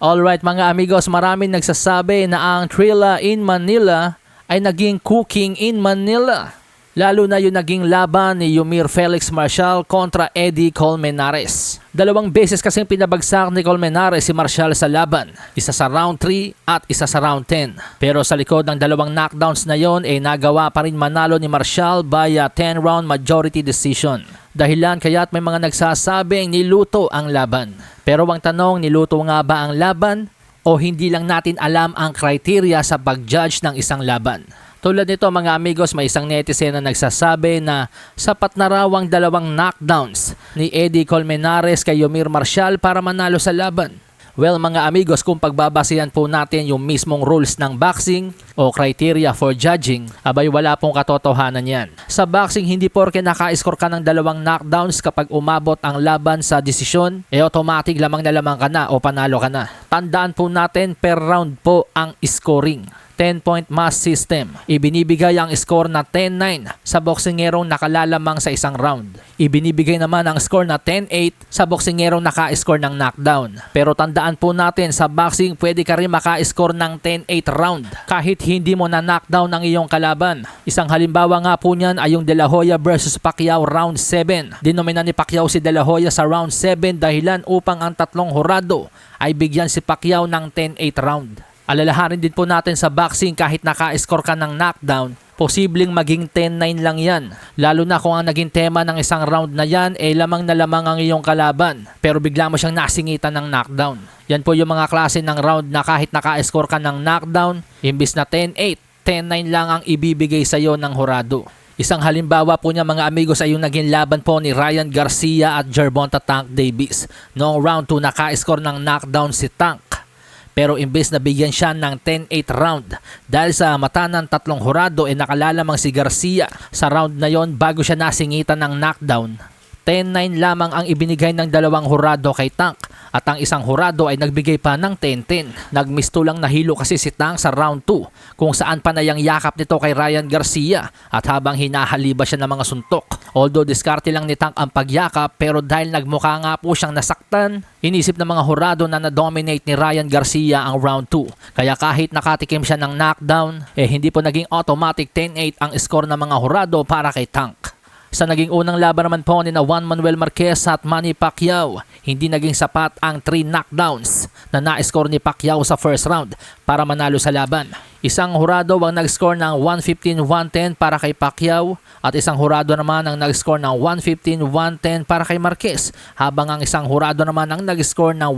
Alright mga amigos, maraming nagsasabi na ang Trilla in Manila ay naging cooking in Manila. Lalo na yung naging laban ni Yumir Felix Marshall kontra Eddie Colmenares. Dalawang beses kasing pinabagsak ni Colmenares si Marshall sa laban. Isa sa round 3 at isa sa round 10. Pero sa likod ng dalawang knockdowns na yon ay nagawa pa rin manalo ni Marshall via 10 round majority decision. Dahilan kaya't may mga nagsasabing niluto ang laban. Pero ang tanong, niluto nga ba ang laban o hindi lang natin alam ang criteria sa pag-judge ng isang laban? Tulad nito mga amigos, may isang netizen na nagsasabi na sapat na raw ang dalawang knockdowns ni Eddie Colmenares kay Yomir Marshall para manalo sa laban. Well mga amigos, kung pagbabasihan po natin yung mismong rules ng boxing o criteria for judging, abay wala pong katotohanan yan. Sa boxing, hindi porke naka-score ka ng dalawang knockdowns kapag umabot ang laban sa desisyon, eh automatic lamang na lamang ka na o panalo ka na. Tandaan po natin per round po ang scoring. 10-point mass system. Ibinibigay ang score na 10-9 sa boksingerong nakalalamang sa isang round. Ibinibigay naman ang score na 10-8 sa boksingerong naka-score ng knockdown. Pero tandaan po natin sa boxing pwede ka rin maka-score ng 10-8 round kahit hindi mo na knockdown ang iyong kalaban. Isang halimbawa nga po niyan ay yung De La Hoya versus Pacquiao round 7. Dinomina ni Pacquiao si De La Hoya sa round 7 dahilan upang ang tatlong horado ay bigyan si Pacquiao ng 10-8 round. Alalahanin din po natin sa boxing kahit naka-score ka ng knockdown, posibleng maging 10-9 lang yan. Lalo na kung ang naging tema ng isang round na yan ay lamang na lamang ang iyong kalaban pero bigla mo siyang nasingitan ng knockdown. Yan po yung mga klase ng round na kahit naka-score ka ng knockdown, imbis na 10-8, 10-9 lang ang ibibigay sa iyo ng horado. Isang halimbawa po niya mga amigos ay yung naging laban po ni Ryan Garcia at Gervonta Tank Davis. Noong round 2 naka-score ng knockdown si Tank. Pero imbes na bigyan siya ng 10-8 round dahil sa mata ng tatlong hurado ay nakalalamang si Garcia sa round na yon bago siya nasingitan ng knockdown. 10-9 lamang ang ibinigay ng dalawang hurado kay Tank at ang isang hurado ay nagbigay pa ng 10-10. Nagmisto lang nahilo kasi si Tank sa round 2 kung saan panayang yakap nito kay Ryan Garcia at habang hinahaliba siya ng mga suntok. Although diskarte lang ni Tank ang pagyakap pero dahil nagmukha nga po siyang nasaktan, inisip ng mga hurado na na-dominate ni Ryan Garcia ang round 2. Kaya kahit nakatikim siya ng knockdown, eh hindi po naging automatic 10-8 ang score ng mga hurado para kay Tank. Sa naging unang laban naman po ni na Juan Manuel Marquez at Manny Pacquiao, hindi naging sapat ang 3 knockdowns na na-score ni Pacquiao sa first round para manalo sa laban. Isang hurado ang nag-score ng 115-110 para kay Pacquiao at isang hurado naman ang nag-score ng 115-110 para kay Marquez habang ang isang hurado naman ang nag-score ng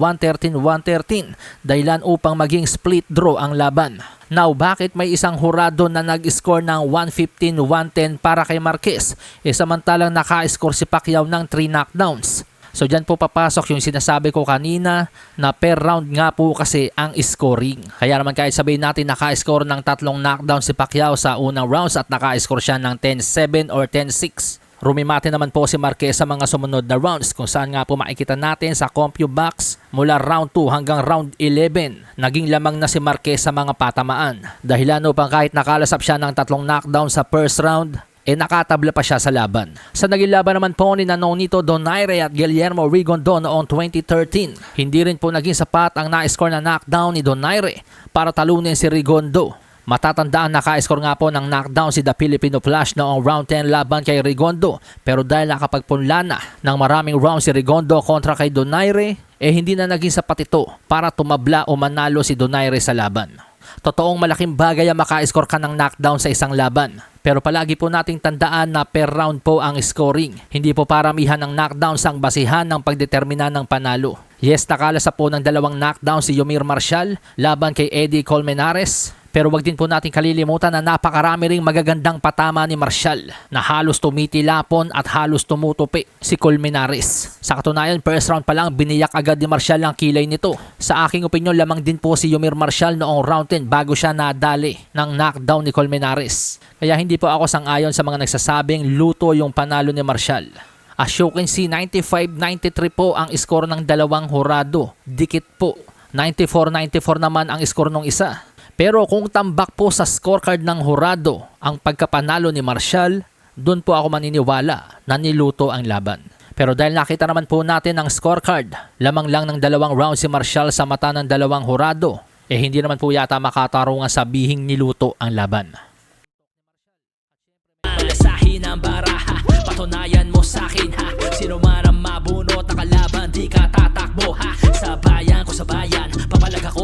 113-113 dahilan upang maging split draw ang laban. Now, bakit may isang hurado na nag-score ng 115-110 para kay Marquez e samantalang naka-score si Pacquiao ng 3 knockdowns? So dyan po papasok yung sinasabi ko kanina na per round nga po kasi ang scoring. Kaya naman kahit sabihin natin naka-score ng tatlong knockdown si Pacquiao sa unang rounds at naka-score siya ng 10-7 or 10-6. Rumimate naman po si Marquez sa mga sumunod na rounds kung saan nga po makikita natin sa CompuBox mula round 2 hanggang round 11. Naging lamang na si Marquez sa mga patamaan. Dahilan upang kahit nakalasap siya ng tatlong knockdown sa first round, eh nakatabla pa siya sa laban. Sa naging laban naman po ni Nonito Donaire at Guillermo Rigondo noong 2013, hindi rin po naging sapat ang na-score na knockdown ni Donaire para talunin si Rigondo. Matatandaan naka-score nga po ng knockdown si The Filipino Flash noong round 10 laban kay Rigondo pero dahil nakapagpunla na ng maraming rounds si Rigondo kontra kay Donaire eh hindi na naging sapat ito para tumabla o manalo si Donaire sa laban. Totoong malaking bagay ang maka-score ka ng knockdown sa isang laban. Pero palagi po nating tandaan na per round po ang scoring. Hindi po paramihan ng knockdowns ang basihan ng pagdetermina ng panalo. Yes, nakalasa po ng dalawang knockdown si Yomir Marshall laban kay Eddie Colmenares. Pero wag din po natin kalilimutan na napakarami ring magagandang patama ni Marshall na halos tumitilapon at halos tumutupi si Colmenares. Sa katunayan, first round pa lang biniyak agad ni Marshall ang kilay nito. Sa aking opinion, lamang din po si Yomir Marshall noong round 10 bago siya nadali ng knockdown ni Colmenares. Kaya hindi po ako sang-ayon sa mga nagsasabing luto yung panalo ni Marshall. As you can see, 95-93 po ang score ng dalawang hurado. Dikit po. 94-94 naman ang score ng isa. Pero kung tambak po sa scorecard ng Horado ang pagkapanalo ni Marshall, doon po ako maniniwala na niluto ang laban. Pero dahil nakita naman po natin ang scorecard, lamang lang ng dalawang round si Marshall sa mata ng dalawang Horado, eh hindi naman po yata makatarungan sabihing niluto ang laban. Alasahin ang baraha, patunayan mo sa akin ha, sino man ang mabunot na kalaban, di ka tatakbo ha, sa bayan ko sa bayan, papalag ako